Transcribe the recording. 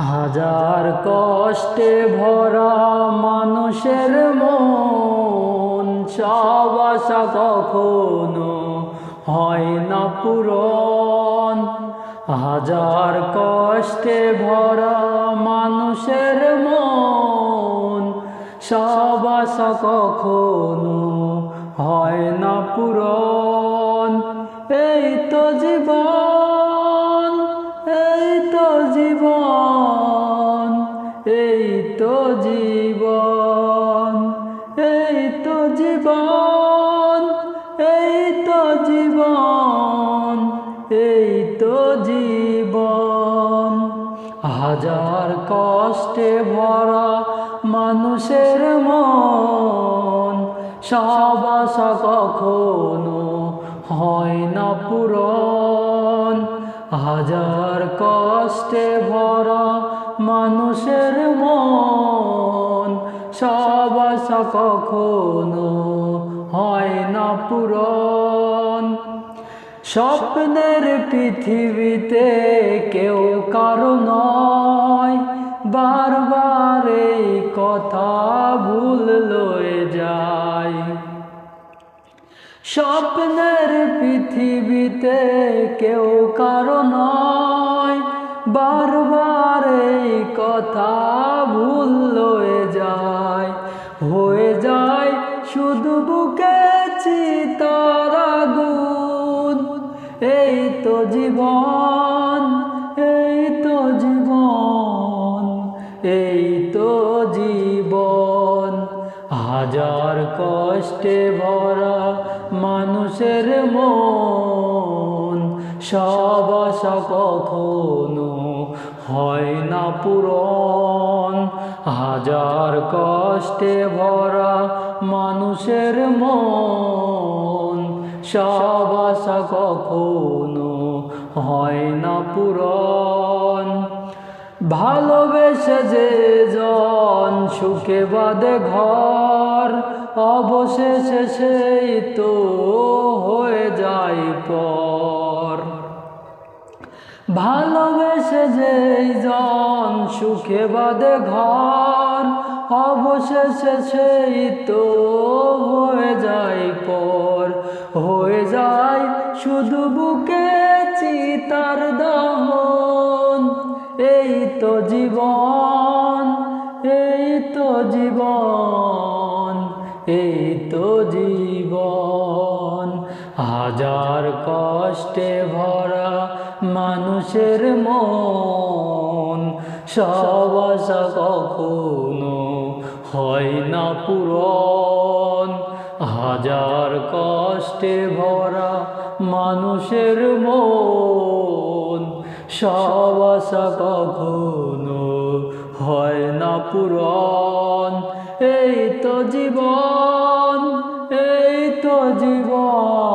হাজার কষ্টে ভরা মানুষের মন, সব কখনো হয় না পূরণ। হাজার কষ্টে ভরা মানুষের মন, সব কখনো হয় না পূরণ। এই তো জীবন এই তো জীবন, এই তো জীবন, এই তো জীবন, এই তো জীবন। হাজার কষ্টে ভরা মানুষের মন, সব আশা কখনো হয় না পূরণ। হাজার কষ্টে ভরা মানুষের মন সব কখনো হয় না পূরণ। স্বপ্নের পৃথিবীতে কেউ কারও নয়, বারবার এই কথা ভুল লয়ে যায়। স্বপ্নের পৃথিবীতে কেউ কারও নয়। বারবার এই কথা ভুল হয়ে যায়। হয়ে যায় শুধু বুকে চিতার আগুন। এই তো জীবন, এই তো জীবন, এই হাজার কষ্টে ভরা মানুষের মন। সব আশা কখনো হয় না পূরণ। হাজার কষ্টে ভরা মানুষের মন। সব আশা কখনো হয় না পূরণ। ভালোবেসে যে সুখে বাদে ঘর, অবশেষে সেই তো হয়ে যায় পর। ভালোবেসে যে জন সুখে বাদে ঘর, অবশেষে সেই তো হয়ে যায় পর। হয়ে যায় শুধু বুকে এই তো জীবন। হাজার কষ্টে ভরা মানুষের মন। সব আশা কখনো হয় না পূরণ। হাজার কষ্টে ভরা মানুষের মন। সব আশা কখনো হয় না পূরণ। তো জীবন এই তো জীবন।